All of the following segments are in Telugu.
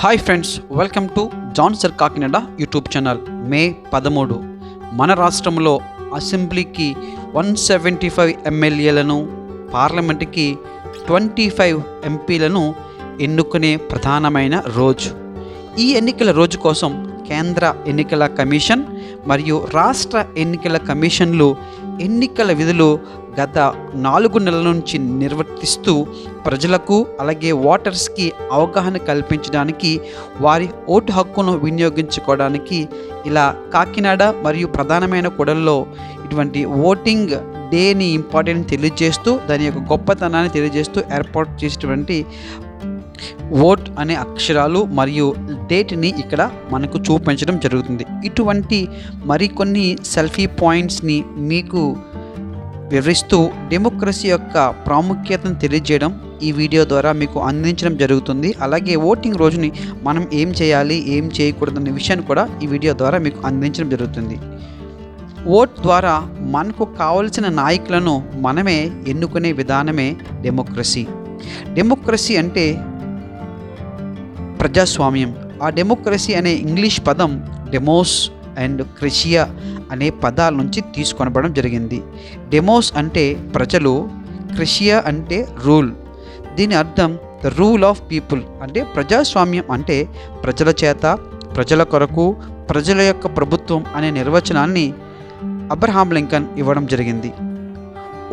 హాయ్ ఫ్రెండ్స్ వెల్కమ్ టు జాన్సర్ కాకినాడ యూట్యూబ్ ఛానల్ మే పదమూడు. మన రాష్ట్రంలో అసెంబ్లీకి వన్ సెవెంటీ ఫైవ్ ఎమ్మెల్యేలను పార్లమెంట్కి ట్వంటీ ఫైవ్ ఎంపీలను ఎన్నుకునే ప్రధానమైన రోజు. ఈ ఎన్నికల రోజు కోసం కేంద్ర ఎన్నికల కమిషన్ మరియు రాష్ట్ర ఎన్నికల కమిషన్లు ఎన్నికల విధులు గత నాలుగు నెలల నుంచి నిర్వర్తిస్తూ ప్రజలకు అలాగే ఓటర్స్కి అవగాహన కల్పించడానికి వారి ఓటు హక్కును వినియోగించుకోవడానికి ఇలా కాకినాడ మరియు ప్రధానమైన కూడల్లో ఇటువంటి ఓటింగ్ డేని ఇంపార్టెంట్ తెలియజేస్తూ దాని యొక్క గొప్పతనాన్ని తెలియజేస్తూ ఏర్పాటు చేసినటువంటి ఓట్ అనే అక్షరాలు మరియు డేట్ని ఇక్కడ మనకు చూపించడం జరుగుతుంది. ఇటువంటి మరికొన్ని సెల్ఫీ పాయింట్స్ని మీకు వివరిస్తూ డెమోక్రసీ యొక్క ప్రాముఖ్యతను తెలియజేయడం ఈ వీడియో ద్వారా మీకు అందించడం జరుగుతుంది. అలాగే ఓటింగ్ రోజుని మనం ఏం చేయాలి ఏం చేయకూడదు అనే విషయాన్ని కూడా ఈ వీడియో ద్వారా మీకు అందించడం జరుగుతుంది. ఓట్ ద్వారా మనకు కావలసిన నాయకులను మనమే ఎన్నుకునే విధానమే డెమోక్రసీ డెమోక్రసీ అంటే ప్రజాస్వామ్యం. ఆ డెమోక్రసీ అనే ఇంగ్లీష్ పదం డెమోస్ అండ్ క్రిషియా అనే పదాల నుంచి తీసుకొనబడడం జరిగింది. డెమోస్ అంటే ప్రజలు క్రిషియా అంటే రూల్. దీని అర్థం ద రూల్ ఆఫ్ పీపుల్ అంటే ప్రజాస్వామ్యం అంటే ప్రజల చేత ప్రజల కొరకు ప్రజల యొక్క ప్రభుత్వం అనే నిర్వచనాన్ని అబ్రహాం లింకన్ ఇవ్వడం జరిగింది.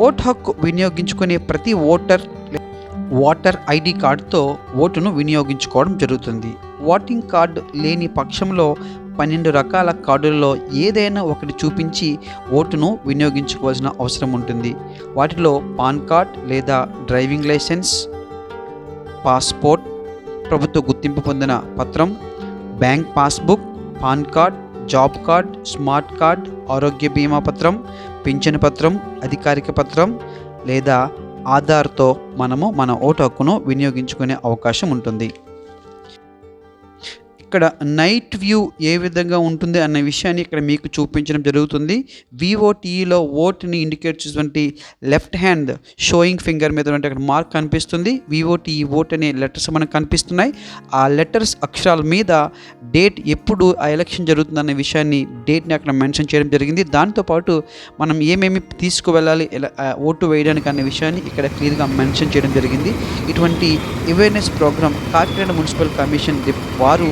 ఓట్ హక్కు వినియోగించుకునే ప్రతి ఓటర్ ఓటర్ ఐడి కార్డుతో ఓటును వినియోగించుకోవడం జరుగుతుంది. ఓటింగ్ కార్డు లేని పక్షంలో పన్నెండు రకాల కార్డులలో ఏదైనా ఒకటి చూపించి ఓటును వినియోగించుకోవాల్సిన అవసరం ఉంటుంది. వాటిలో పాన్ కార్డ్ లేదా డ్రైవింగ్ లైసెన్స్ పాస్పోర్ట్ ప్రభుత్వ గుర్తింపు పొందిన పత్రం bank passbook PAN card job card smart card ఆరోగ్య బీమా పత్రం పింఛను పత్రం అధికారిక పత్రం లేదా ఆధార్తో మనము మన ఓటు హక్కును వినియోగించుకునే అవకాశం ఉంటుంది. ఇక్కడ నైట్ వ్యూ ఏ విధంగా ఉంటుంది అన్న విషయాన్ని ఇక్కడ మీకు చూపించడం జరుగుతుంది. విఓటీఈలో ఓట్ని ఇండికేట్ చేసినటువంటి లెఫ్ట్ హ్యాండ్ షోయింగ్ ఫింగర్ మీద అక్కడ మార్క్ కనిపిస్తుంది. విఓటీఈ ఓట్ అనే లెటర్స్ మనకు కనిపిస్తున్నాయి. ఆ లెటర్స్ అక్షరాల మీద డేట్ ఎప్పుడు ఆ ఎలక్షన్ జరుగుతుందన్న విషయాన్ని డేట్ని అక్కడ మెన్షన్ చేయడం జరిగింది. దాంతోపాటు మనం ఏమేమి తీసుకువెళ్ళాలి ఓటు వేయడానికి అనే విషయాన్ని ఇక్కడ క్లియర్గా మెన్షన్ చేయడం జరిగింది. ఇటువంటి awareness programme Kakinada municipal commission వారు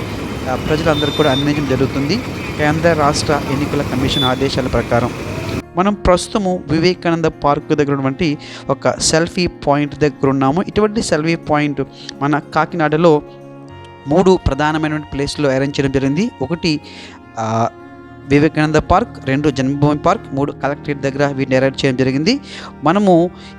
ప్రజలందరికీ ప్రజలందరూ కూడా అందించడం జరుగుతుంది. కేంద్ర రాష్ట్ర ఎన్నికల కమిషన్ ఆదేశాల ప్రకారం. మనం ప్రస్తుతము వివేకానంద పార్క్ దగ్గర ఉన్నటువంటి ఒక సెల్ఫీ పాయింట్ దగ్గర ఉన్నాము. ఇటువంటి సెల్ఫీ పాయింట్ మన కాకినాడలో మూడు ప్రధానమైనటువంటి ప్లేస్లో అరేంజ్ చేయడం జరిగింది. ఒకటి వివేకానంద పార్క్ రెండు జన్మభూమి పార్క్ మూడు కలెక్టరేట్ దగ్గర వీటిని ఏర్పాటు చేయడం జరిగింది. మనము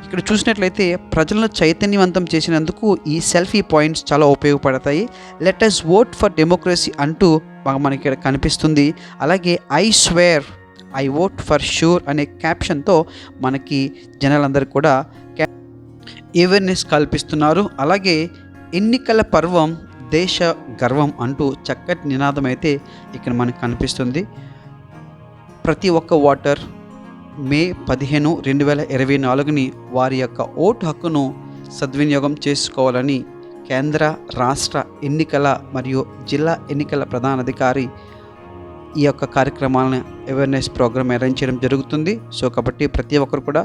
ఇక్కడ చూసినట్లయితే ప్రజలను చైతన్యవంతం చేసినందుకు ఈ సెల్ఫీ పాయింట్స్ చాలా ఉపయోగపడతాయి. Let us vote for democracy అంటూ మనకి ఇక్కడ కనిపిస్తుంది. అలాగే I swear I vote for sure అనే క్యాప్షన్తో మనకి జనాలందరూ కూడా అవేర్నెస్ కల్పిస్తున్నారు. అలాగే ఎన్నికల పర్వం దేశ గర్వం అంటూ చక్కటి నినాదం అయితే ఇక్కడ మనకు కనిపిస్తుంది. ప్రతి ఒక్క ఓటర్ మే పదిహేను రెండు వేల ఇరవై నాలుగుని వారి యొక్క ఓటు హక్కును సద్వినియోగం చేసుకోవాలని కేంద్ర రాష్ట్ర ఎన్నికల మరియు జిల్లా ఎన్నికల ప్రధానాధికారి ఈ యొక్క కార్యక్రమాలను అవేర్నెస్ ప్రోగ్రామ్ అరేంజ్ చేయడం జరుగుతుంది. సో కాబట్టి ప్రతి ఒక్కరు కూడా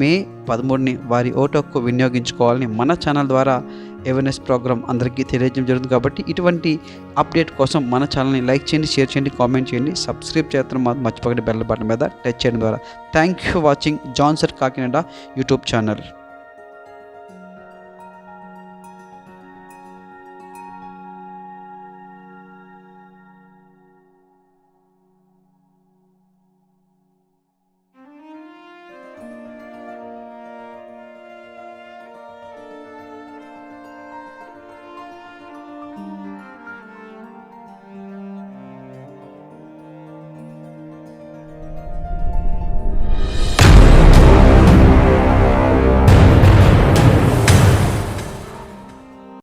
మే పదమూడుని వారి ఓటు హక్కు వినియోగించుకోవాలని మన ఛానల్ ద్వారా అవేర్నెస్ ప్రోగ్రామ్ అందరికీ తెలియజేయడం జరుగుతుంది కాబట్టి ఇటువంటి అప్డేట్ కోసం మన ఛానల్ని లైక్ చేయండి షేర్ చేయండి కామెంట్ చేయండి సబ్స్క్రైబ్ చేస్తాం మాత్రం మర్చిపోకండి బెల్ బటన్ మీద టచ్ చేయడం ద్వారా. థ్యాంక్ యూ ఫర్ వాచింగ్ జాన్సర్ కాకినాడ యూట్యూబ్ ఛానల్